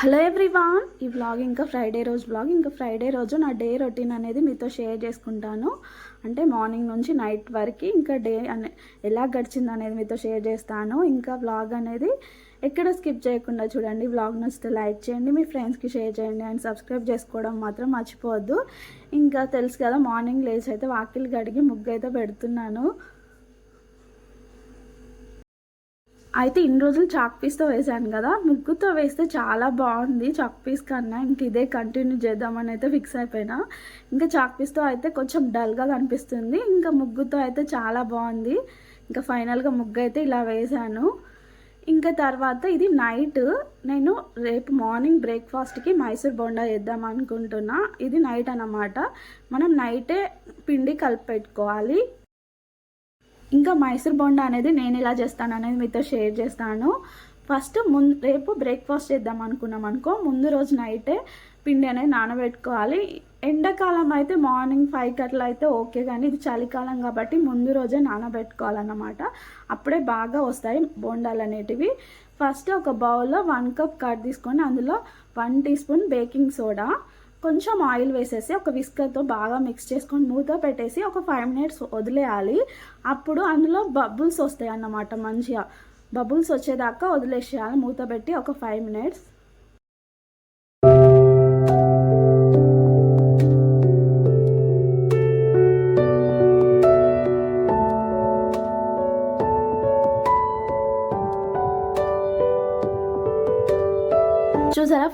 Hello everyone ఈ vlog ఇంకా Friday రోజు వ్లాగ్ ఇంకా ఫ్రైడే రోజు నా డే రొటీన్ అనేది మీతో షేర్ చేసుకుంటాను. అంటే మార్నింగ్ నుంచి నైట్ వరకు ఇంకా డే అనే ఎలా గడిచింది అనేది మీతో షేర్ చేస్తాను. ఇంకా వ్లాగ్ అనేది ఎక్కడ స్కిప్ చేయకుండా చూడండి. వ్లాగ్ నచ్చితే లైక్ చేయండి మీ ఫ్రెండ్స్కి షేర్ చేయండి అండ్ సబ్స్క్రైబ్ చేసుకోవడం మాత్రం మర్చిపోవద్దు. ఇంకా తెలుసు కదా మార్నింగ్ లేచి అయితే వాకిలు గడిగి ముగ్గు అయితే పెడుతున్నాను. అయితే ఇన్ని రోజులు చాక్ పీస్తో వేసాను కదా ముగ్గుతో వేస్తే చాలా బాగుంది చాక్ పీస్ కన్నా. ఇంక ఇదే కంటిన్యూ చేద్దామని అయితే ఫిక్స్ అయిపోయినా. ఇంకా చాక్ పీస్తో అయితే కొంచెం డల్గా కనిపిస్తుంది. ఇంకా ముగ్గుతో అయితే చాలా బాగుంది. ఇంకా ఫైనల్గా ముగ్గు అయితే ఇలా వేసాను ఇంకా తర్వాత ఇది నైట్. నేను రేపు మార్నింగ్ బ్రేక్ఫాస్ట్కి మైసూర్ బోండా వేద్దాం అనుకుంటున్నా. ఇది నైట్ అన్నమాట. మనం నైటే పిండి కలిపి పెట్టుకోవాలి ఇంకా మైసూర్ బోండా అనేది నేను ఎలా చేస్తాను అనేది మీతో షేర్ చేస్తాను. ఫస్ట్ ముందు రేపు బ్రేక్ఫాస్ట్ చేద్దాం అనుకున్నాం అనుకో ముందు రోజు నైటే పిండి అనేది నానబెట్టుకోవాలి. ఎండాకాలం అయితే మార్నింగ్ ఫైవ్కి అట్లా అయితే ఓకే కానీ ఇది చలికాలం కాబట్టి ముందు రోజే నానబెట్టుకోవాలన్నమాట. అప్పుడే బాగా వస్తాయి బోండాలు అనేటివి. ఫస్ట్ ఒక బౌల్లో వన్ కప్ కట్ తీసుకొని అందులో one teaspoon baking soda కొంచెం ఆయిల్ వేసేసి ఒక విస్కర్తో బాగా మిక్స్ చేసుకొని మూత పెట్టేసి ఒక ఫైవ్ మినిట్స్ వదిలేయాలి. అప్పుడు అందులో బబుల్స్ వస్తాయి అన్నమాట మంచిగా. బబుల్స్ వచ్చేదాకా వదిలేసేయాలి. మూత పెట్టి ఒక ఫైవ్ మినిట్స్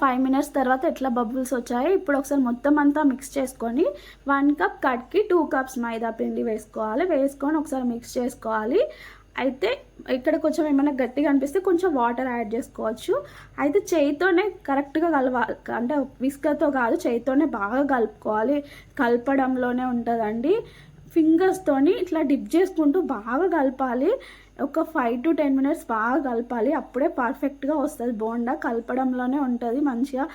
ఫైవ్ మినిట్స్ తర్వాత ఎట్లా బబుల్స్ వచ్చాయి ఇప్పుడు ఒకసారి మొత్తం అంతా మిక్స్ చేసుకొని వన్ కప్ కట్కి టూ కప్స్ మైదా పిండి వేసుకోవాలి. వేసుకొని ఒకసారి మిక్స్ చేసుకోవాలి. అయితే ఇక్కడ కొంచెం ఏమైనా గట్టిగా అనిపిస్తే కొంచెం వాటర్ యాడ్ చేసుకోవచ్చు. అయితే చేయితోనే కరెక్ట్గా కలవాలి అంటే విస్కర్తో కాదు చేయితోనే బాగా కలుపుకోవాలి. కలపడంలోనే ఉంటుందండి. ఫింగర్స్తోని ఇట్లా డిప్ చేసుకుంటూ బాగా కలపాలి. ఒక ఫైవ్ టు టెన్ మినిట్స్ బాగా కలపాలి. అప్పుడే పర్ఫెక్ట్గా వస్తుంది. బోండా కలపడంలోనే ఉంటుంది. మంచిగా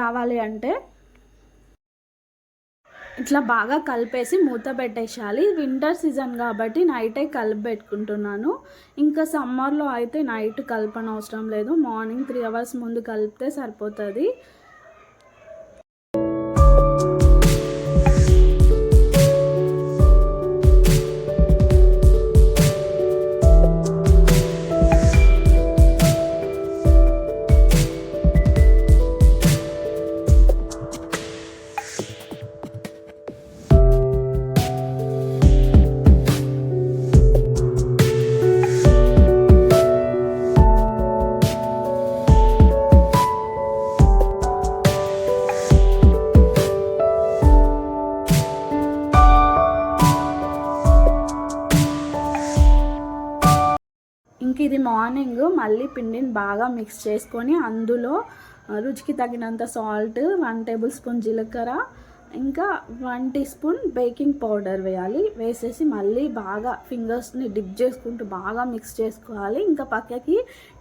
రావాలి అంటే. ఇట్లా బాగా కలిపేసి మూత పెట్టేసేయాలి వింటర్ సీజన్ కాబట్టి నైటే కలిపి పెట్టుకుంటున్నాను. ఇంకా సమ్మర్లో అయితే నైట్ కలపన అవసరం లేదు. మార్నింగ్ త్రీ అవర్స్ ముందు కలిపితే సరిపోతుంది. ఇంక ఇది మార్నింగ్ మళ్ళీ పిండిని బాగా మిక్స్ చేసుకొని అందులో రుచికి తగినంత సాల్ట్ వన్ టేబుల్ స్పూన్ జీలకర్ర ఇంకా one teaspoon baking powder వేయాలి. వేసేసి మళ్ళీ బాగా ఫింగర్స్ని డిప్ చేసుకుంటూ బాగా మిక్స్ చేసుకోవాలి. ఇంకా పక్కకి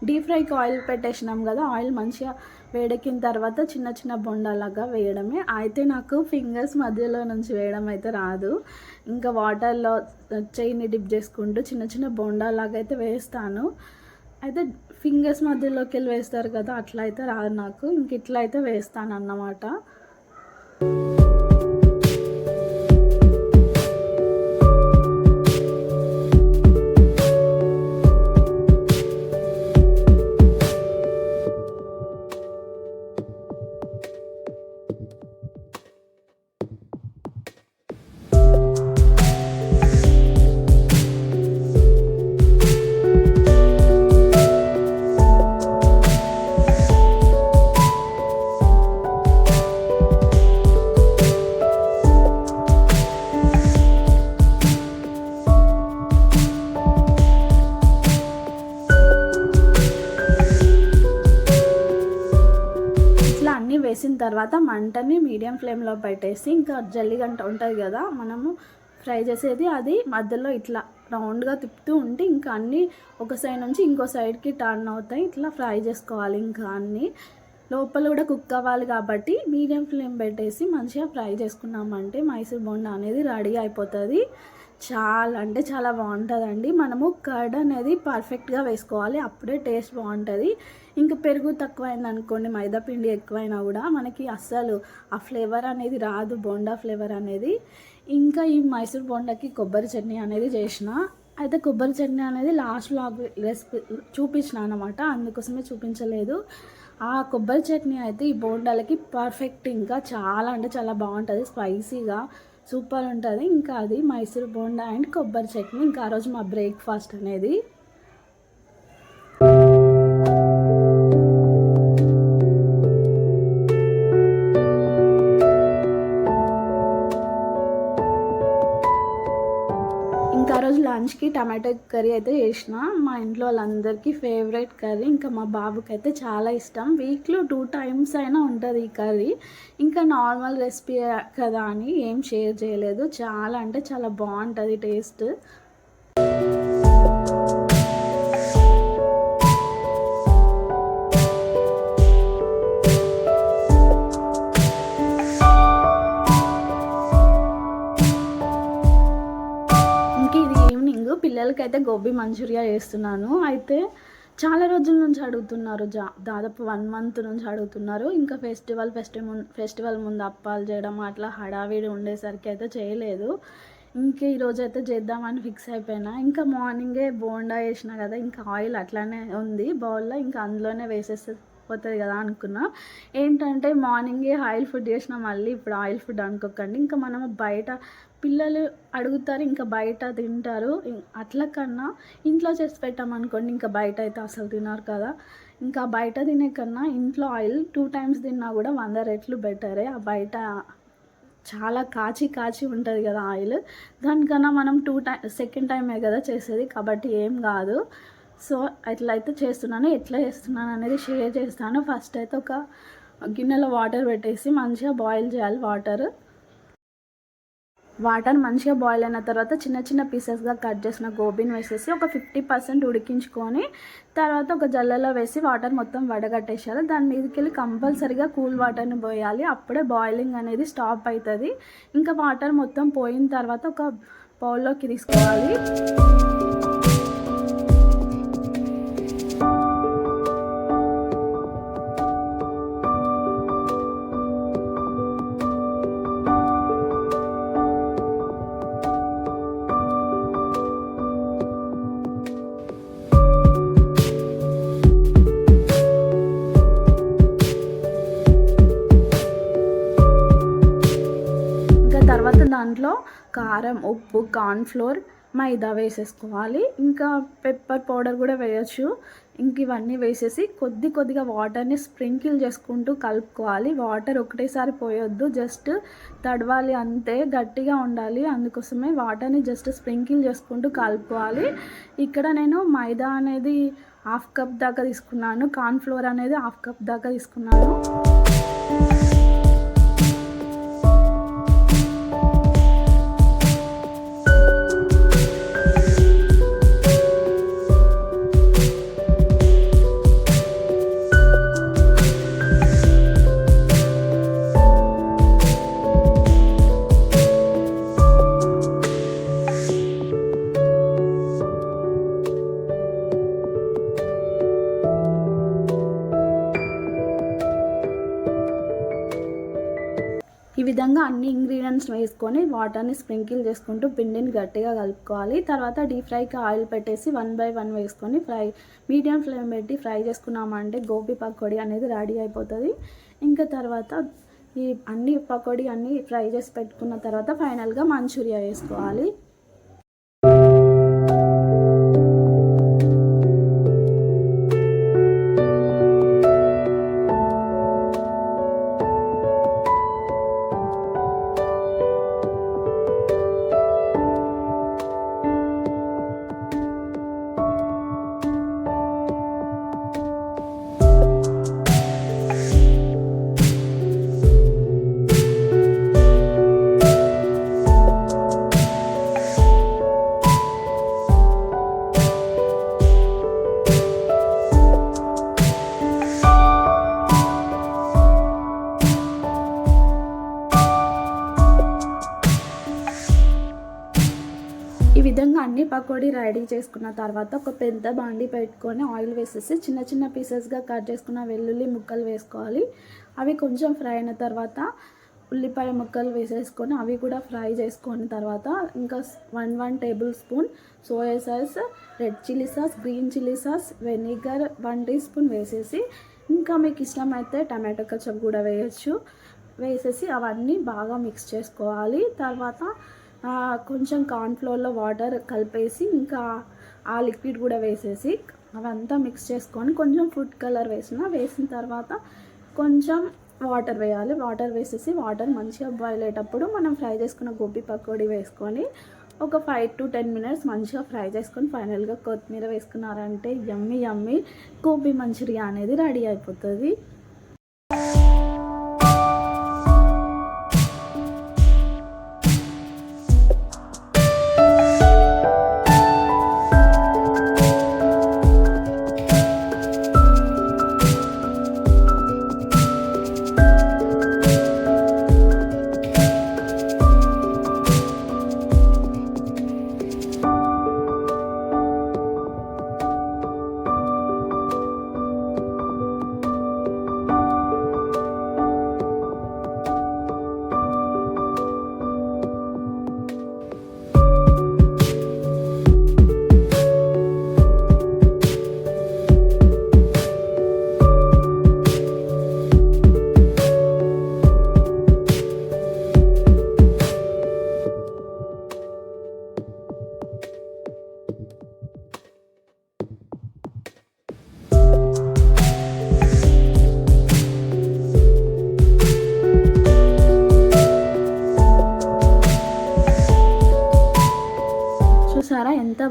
డీప్ ఫ్రైకి ఆయిల్ పెట్టేసినాం కదా ఆయిల్ మంచిగా వేడెక్కిన తర్వాత చిన్న చిన్న బొండాలాగా వేయడమే. అయితే నాకు ఫింగర్స్ మధ్యలో నుంచి వేయడం అయితే రాదు. ఇంకా వాటర్లో చేయిని డిప్ చేసుకుంటూ చిన్న చిన్న బొండాలాగా అయితే వేస్తాను. అయితే ఫింగర్స్ మధ్యలోకి వెళ్ళి వేస్తారు కదా అట్లా అయితే రాదు నాకు. ఇంక ఇట్లా అయితే వేస్తాను అన్నమాట తర్వాత మంటని మీడియం ఫ్లేమ్లో పెట్టేసి ఇంకా జల్లిగంట ఉంటుంది కదా మనము ఫ్రై చేసేది అది మధ్యలో ఇట్లా రౌండ్గా తిప్పుతూ ఉంటే ఇంకా అన్నీ ఒక సైడ్ నుంచి ఇంకో సైడ్కి టర్న్ అవుతాయి. ఇట్లా ఫ్రై చేసుకోవాలి ఇంకా అన్నీ. లోపల కూడా కుక్ అవ్వాలి కాబట్టి మీడియం ఫ్లేమ్ పెట్టేసి మంచిగా ఫ్రై చేసుకున్నామంటే మైసూర్ బోండా అనేది రెడీ అయిపోతుంది. చాలా అంటే చాలా బాగుంటుందండి. మనము కర్డ్ అనేది పర్ఫెక్ట్గా వేసుకోవాలి. అప్పుడే టేస్ట్ బాగుంటుంది. ఇంకా పెరుగు తక్కువైంది అనుకోండి మైదా పిండి ఎక్కువైనా కూడా మనకి అస్సలు ఆ ఫ్లేవర్ అనేది రాదు బోండా ఫ్లేవర్ అనేది. ఇంకా ఈ మైసూర్ బోండాకి కొబ్బరి చట్నీ అనేది చేసిన అయితే కొబ్బరి చట్నీ అనేది లాస్ట్ లాగ్ రెసిపీ చూపించిన అనమాట అందుకోసమే చూపించలేదు. ఆ కొబ్బరి చట్నీ అయితే ఈ బోండాలకి పర్ఫెక్ట్ ఇంకా చాలా అంటే చాలా బాగుంటుంది. స్పైసీగా సూపర్ ఉంటుంది. ఇంకా అది మైసూర్ బోండా అండ్ కొబ్బరి చట్నీ. ఇంకా ఆ రోజు మా బ్రేక్ఫాస్ట్ అనేది లంచ్కి టమాటో కర్రీ అయితే చేసిన. మా ఇంట్లో వాళ్ళందరికీ ఫేవరెట్ కర్రీ. ఇంకా మా బాబుకి అయితే చాలా ఇష్టం. వీక్లో టూ టైమ్స్ అయినా ఉంటుంది ఈ కర్రీ. ఇంకా నార్మల్ రెసిపీ కదా అని ఏం షేర్ చేయలేదు. చాలా అంటే చాలా బాగుంటుంది టేస్ట్. ఈవినింగ్ గోబీ మంచూరియా చేస్తున్నాను. అయితే చాలా రోజుల నుంచి అడుగుతున్నారు. జా దాదాపు వన్ మంత్ నుంచి అడుగుతున్నారు. ఇంకా ఫెస్టివల్ ఫెస్టివల్ ఫెస్టివల్ ముందు అప్పాలు చేయడం అట్లా హడావిడి ఉండేసరికి అయితే చేయలేదు. ఇంకా ఈరోజు అయితే చేద్దామని ఫిక్స్ అయిపోయినా. ఇంకా మార్నింగే బోండా వేసిన కదా ఇంకా ఆయిల్ అట్లానే ఉంది. బౌల్లో ఇంకా అందులోనే వేసేస్తే పోతుంది కదా అనుకున్నా. ఏంటంటే మార్నింగే ఆయిల్ ఫుడ్ చేసిన మళ్ళీ ఇప్పుడు ఆయిల్ ఫుడ్ అనుకోకండి. ఇంకా మనం బయట పిల్లలు అడుగుతారు ఇంకా బయట తింటారు. అట్లా అట్ల కన్నా ఇంట్లో చేసి పెట్టామనుకోండి ఇంకా బయట అయితే అసలు తినరు కదా. ఇంకా బయట తినే కన్నా ఇంట్లో ఆయిల్ టూ టైమ్స్ తిన్నా కూడా వంద రెట్లు బెటరే. ఆ బయట చాలా కాచి కాచి ఉంటుంది కదా ఆయిల్. దానికన్నా మనం టూ టైం సెకండ్ టైమే కదా చేసేది కాబట్టి ఏం కాదు. సో ఎట్లా అయితే చేస్తున్నాను ఎట్లా చేస్తున్నాను అనేది షేర్ చేస్తాను. ఫస్ట్ అయితే ఒక గిన్నెలో వాటర్ పెట్టేసి మంచిగా బాయిల్ చేయాలి వాటర్. వాటర్ మంచిగా బాయిల్ అయిన తర్వాత చిన్న చిన్న పీసెస్గా కట్ చేసిన గోబీని వేసేసి ఒక ఫిఫ్టీ పర్సెంట్ ఉడికించుకొని తర్వాత ఒక జల్లలో వేసి వాటర్ మొత్తం వడగట్టేసేయాలి. దాని మీదకి వెళ్ళి కంపల్సరీగా కూల్ వాటర్ని పోయాలి. అప్పుడే బాయిలింగ్ అనేది స్టాప్ అవుతుంది ఇంకా వాటర్ మొత్తం పోయిన తర్వాత ఒక పౌల్లోకి తీసుకోవాలి. కారం ఉప్పు కార్న్ఫ్లోర్ మైదా వేసేసుకోవాలి. ఇంకా పెప్పర్ పౌడర్ కూడా వేయచ్చు. ఇంక ఇవన్నీ వేసేసి కొద్ది కొద్దిగా వాటర్ని స్ప్రింకిల్ చేసుకుంటూ కలుపుకోవాలి. వాటర్ ఒకటేసారి పోయొద్దు. జస్ట్ తడవాలి అంతే. గట్టిగా ఉండాలి. అందుకోసమే వాటర్ని జస్ట్ స్ప్రింకిల్ చేసుకుంటూ కలుపుకోవాలి. ఇక్కడ నేను మైదా అనేది హాఫ్ కప్ దాకా తీసుకున్నాను. కార్న్ఫ్లోర్ అనేది హాఫ్ కప్ దాకా తీసుకున్నాను. వేసుకొని వాటర్ని స్ప్రింకిల్ చేసుకుంటూ పిండిని గట్టిగా కలుపుకోవాలి. తర్వాత డీప్ ఫ్రైకి ఆయిల్ పెట్టేసి వన్ బై వన్ వేసుకొని ఫ్రై మీడియం ఫ్లేమ్ పెట్టి ఫ్రై చేసుకున్నామంటే గోబీ పకోడీ అనేది రెడీ అయిపోతుంది. ఇంకా తర్వాత ఈ అన్ని పకోడీ అన్ని ఫ్రై చేసి పెట్టుకున్న తర్వాత ఫైనల్గా మంచూరియా వేసుకోవాలి. చేసుకున్న తర్వాత ఒక పెద్ద బాండి పెట్టుకొని ఆయిల్ వేసేసి చిన్న చిన్న పీసెస్గా కట్ చేసుకున్న వెల్లుల్లి ముక్కలు వేసుకోవాలి. అవి కొంచెం ఫ్రై అయిన తర్వాత ఉల్లిపాయ ముక్కలు వేసేసుకొని అవి కూడా ఫ్రై చేసుకున్న తర్వాత ఇంకా one one tablespoon soya sauce red chilli sauce green chilli sauce vinegar one teaspoon వేసేసి ఇంకా మీకు ఇష్టమైతే టమాటో కచప్ కూడా వేయచ్చు. వేసేసి అవన్నీ బాగా మిక్స్ చేసుకోవాలి. తర్వాత కొంచెం కార్న్ఫ్లోర్లో వాటర్ కలిపేసి ఇంకా ఆ లిక్విడ్ కూడా వేసేసి అవంతా మిక్స్ చేసుకొని కొంచెం ఫుడ్ కలర్ వేసిన వేసిన తర్వాత కొంచెం వాటర్ వేయాలి. వాటర్ వేసేసి వాటర్ మంచిగా బాయిల్ అయ్యేటప్పుడు మనం ఫ్రై చేసుకున్న గోబీ పకోడీ వేసుకొని ఒక ఫైవ్ టు టెన్ మినిట్స్ మంచిగా ఫ్రై చేసుకొని ఫైనల్గా కొత్తిమీర వేసుకున్నారంటే యమ్మి యమ్మి గోబీ మంచూరియా అనేది రెడీ అయిపోతుంది.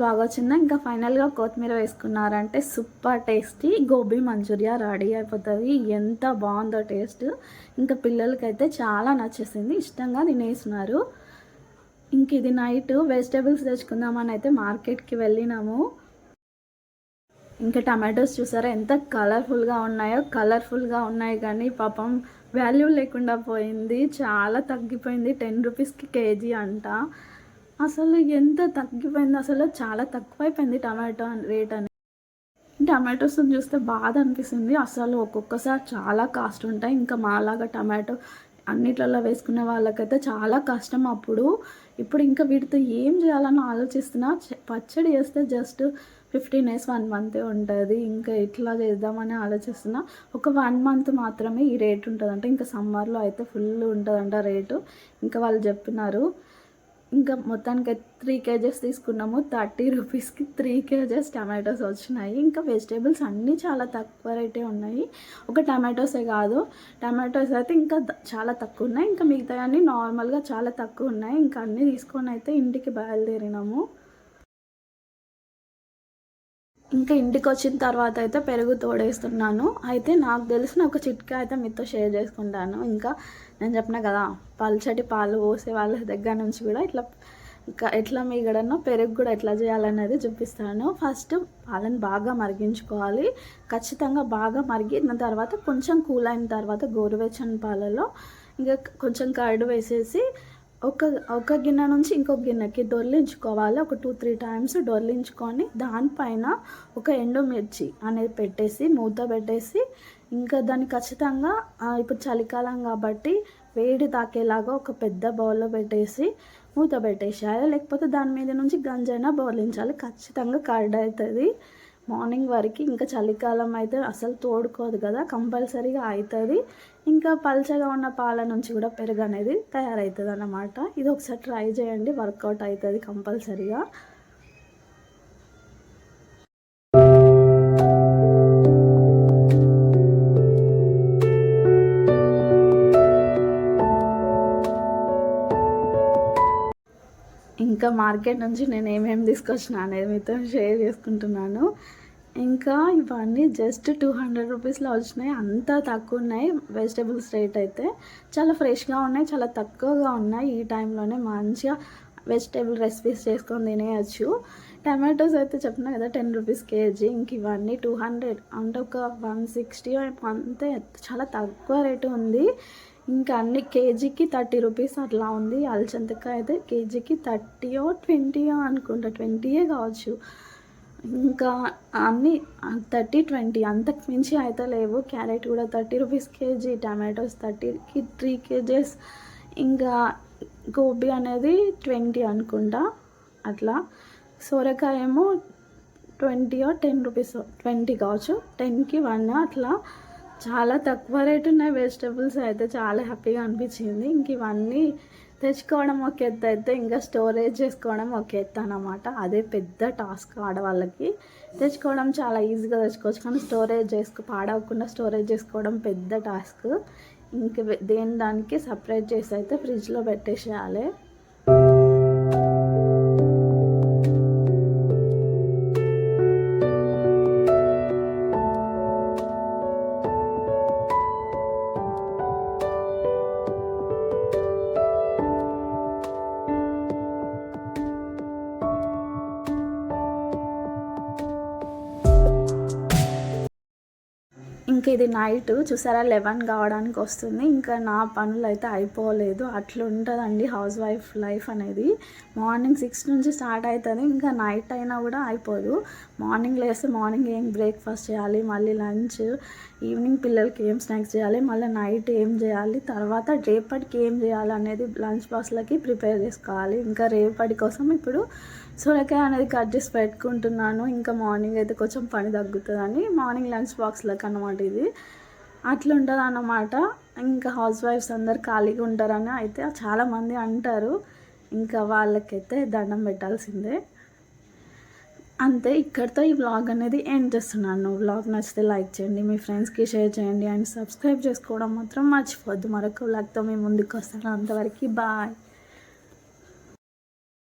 బాగా వచ్చింది ఇంకా ఫైనల్గా కొత్తిమీర వేసుకున్నారంటే super tasty gobi manchuria ready అయిపోతుంది. ఎంత బాగుందో టేస్ట్. ఇంకా పిల్లలకైతే చాలా నచ్చేసింది. ఇష్టంగా తినేస్తున్నారు ఇంక ఇది నైట్ వెజిటేబుల్స్ తెచ్చుకుందామని అయితే మార్కెట్కి వెళ్ళినాము. ఇంకా టమాటోస్ చూసారా? ఎంత కలర్ఫుల్గా ఉన్నాయో కలర్ఫుల్గా ఉన్నాయి కానీ పాపం వాల్యూ లేకుండా పోయింది. చాలా తగ్గిపోయింది. టెన్ రూపీస్కి కేజీ అంట. అసలు ఎంత తగ్గిపోయింది? అసలు చాలా తక్కువైపోయింది టమాటో రేట్ అని టమాటోస్ చూస్తే బాధ అనిపిస్తుంది. అసలు ఒక్కొక్కసారి చాలా కాస్ట్ ఉంటాయి. ఇంకా మాలాగా టమాటో అన్నిట్లలో వేసుకునే వాళ్ళకైతే చాలా కష్టం అప్పుడు. ఇప్పుడు ఇంకా వీటితో ఏం చేయాలని ఆలోచిస్తున్నా పచ్చడి చేస్తే జస్ట్ ఫిఫ్టీన్ డేస్ వన్ మంతే ఉంటుంది. ఇంకా ఇట్లా చేద్దామని ఆలోచిస్తున్నా. ఒక వన్ మంత్ మాత్రమే ఈ రేట్ ఉంటుందంట. ఇంకా సమ్మర్లో అయితే ఫుల్ ఉంటుందంట రేటు. ఇంకా వాళ్ళు చెప్పినారు ఇంకా మొత్తానికి త్రీ కేజెస్ తీసుకున్నాము. థర్టీ రూపీస్కి త్రీ కేజెస్ టమాటోస్ వచ్చినాయి. ఇంకా వెజిటేబుల్స్ అన్నీ చాలా తక్కువ రేటే ఉన్నాయి. ఒక టమాటోసే కాదు. టమాటోస్ అయితే ఇంకా చాలా తక్కువ ఉన్నాయి. ఇంకా మిగతా అన్నీ నార్మల్గా చాలా తక్కువ ఉన్నాయి. ఇంకా అన్నీ తీసుకొని అయితే ఇంటికి బయలుదేరినాము. ఇంకా ఇంటికి వచ్చిన తర్వాత అయితే పెరుగు తోడేస్తున్నాను. అయితే నాకు తెలిసిన ఒక చిట్కా అయితే మీతో షేర్ చేసుకుంటాను. ఇంకా నేను చెప్పిన కదా పల్చటి పాలు పోసే వాళ్ళ దగ్గర నుంచి కూడా ఇట్లా ఇంకా ఎట్లా మీగడనో పెరుగు కూడా ఎట్లా చేయాలనేది చూపిస్తాను. ఫస్ట్ పాలను బాగా మరిగించుకోవాలి. ఖచ్చితంగా బాగా మరిగిన తర్వాత కొంచెం కూల్ అయిన తర్వాత గోరువెచ్చని పాలలో ఇంకా కొంచెం కర్డ్ వేసేసి ఒక ఒక గిన్నె నుంచి ఇంకొక గిన్నెకి దొర్లించుకోవాలి ఒక టూ త్రీ టైమ్స్ దొర్లించుకొని దానిపైన ఒక ఎండుమిర్చి అనేది పెట్టేసి మూత పెట్టేసి ఇంకా దాన్ని ఖచ్చితంగా ఇప్పుడు చలికాలం కాబట్టి వేడి తాకేలాగా ఒక పెద్ద బౌల్లో పెట్టేసి మూత పెట్టేసేయాలి. లేకపోతే దాని మీద నుంచి గంజైనా బౌలించాలి. ఖచ్చితంగా కర్డ్ అవుతుంది మార్నింగ్ వరకు ఇంకా చలికాలం అయితే అసలు తోడుకోదు కదా. కంపల్సరీగా అవుతుంది ఇంకా పల్చగా ఉన్న పాల నుంచి కూడా పెరుగు అనేది తయారవుతుంది అన్నమాట ఇది ఒకసారి ట్రై చేయండి వర్కౌట్ అవుతుంది కంపల్సరీగా. ఇంకా మార్కెట్ నుంచి నేను ఏమేమి తీసుకొచ్చిన అనేది మీతో షేర్ చేసుకుంటున్నాను. ఇంకా ఇవన్నీ జస్ట్ టూ హండ్రెడ్ రూపీస్లో వచ్చినాయి. అంత తక్కువ ఉన్నాయి. వెజిటేబుల్స్ రేట్ అయితే చాలా ఫ్రెష్గా ఉన్నాయి చాలా తక్కువగా ఉన్నాయి. ఈ టైంలోనే మంచిగా వెజిటేబుల్ రెసిపీస్ చేసుకొని తినేయచ్చు. టమాటోస్ అయితే చెప్పినా కదా టెన్ రూపీస్ కేజీ ఇంక ఇవన్నీ టూ హండ్రెడ్ అంటే ఒక వన్ సిక్స్టీ అంతే. చాలా తక్కువ రేటు ఉంది. ఇంకా అన్ని కేజీకి థర్టీ రూపీస్ అట్లా ఉంది. అలచంతకాయ అయితే కేజీకి థర్టీయో ట్వంటీయో అనుకుంటా. ట్వంటీయే కావచ్చు. ఇంకా అన్నీ థర్టీ ట్వంటీ అంతకు మించి అయితే లేవు. క్యారెట్ కూడా థర్టీ రూపీస్ కేజీ టమాటోస్ థర్టీకి త్రీ కేజెస్. ఇంకా గోబీ అనేది ట్వంటీ అనుకుంటా అట్లా. సొరకాయ ఏమో ట్వంటీ టెన్ రూపీస్ ట్వంటీ కావచ్చు. టెన్కి వన్ అట్లా. చాలా తక్కువ రేట్ ఉన్నాయి వెజిటేబుల్స్ అయితే చాలా హ్యాపీగా అనిపించింది. ఇంక ఇవన్నీ తెచ్చుకోవడం ఒక ఎత్తు అయితే ఇంకా స్టోరేజ్ చేసుకోవడం ఒక ఎత్తు అనమాట అదే పెద్ద టాస్క్ ఆడవాళ్ళకి. తెచ్చుకోవడం చాలా ఈజీగా తెచ్చుకోవచ్చు కానీ స్టోరేజ్ చేసుకో పాడవకుండా స్టోరేజ్ చేసుకోవడం పెద్ద టాస్క్. ఇంక దేని దానికి సపరేట్ చేసి అయితే ఫ్రిడ్జ్లో పెట్టేసేయాలి. ఇంకా ఇది నైట్ చూసారా? లెవెన్ కావడానికి వస్తుంది. ఇంకా నా పనులు అయితే అయిపోలేదు. అట్లా ఉంటుందండి హౌస్ వైఫ్ లైఫ్ అనేది. మార్నింగ్ సిక్స్ నుంచి స్టార్ట్ అవుతుంది ఇంకా నైట్ అయినా కూడా అయిపోదు. మార్నింగ్ లేస్తే మార్నింగ్ ఏం బ్రేక్ఫాస్ట్ చేయాలి? మళ్ళీ లంచ్ ఈవినింగ్ పిల్లలకి ఏం స్నాక్స్ చేయాలి మళ్ళీ నైట్ ఏం చేయాలి తర్వాత రేపటికి ఏం చేయాలి అనేది లంచ్ బాక్స్లకి ప్రిపేర్ చేసుకోవాలి. ఇంకా రేపటి కోసం ఇప్పుడు సొరకాయ అనేది కట్ చేసి పెట్టుకుంటున్నాను. ఇంకా మార్నింగ్ అయితే కొంచెం పని తగ్గుతుందని మార్నింగ్ లంచ్ బాక్స్లకు అనమాట ఇది. అట్లా ఉంటుంది అన్నమాట ఇంకా హౌస్ వైఫ్స్ అందరు ఖాళీగా ఉంటారని అయితే చాలామంది అంటారు. ఇంకా వాళ్ళకైతే దండం పెట్టాల్సిందే. అంతే ఇక్కడితో ఈ వ్లాగ్ అనేది ఎండ్ చేస్తున్నాను. వ్లాగ్ నచ్చితే లైక్ చేయండి మీ ఫ్రెండ్స్కి షేర్ చేయండి అండ్ సబ్స్క్రైబ్ చేసుకోవడం మాత్రం మర్చిపోవద్దు. మరొక వ్లాగ్తో మేము ముందుకు వస్తాను. అంతవరకు బాయ్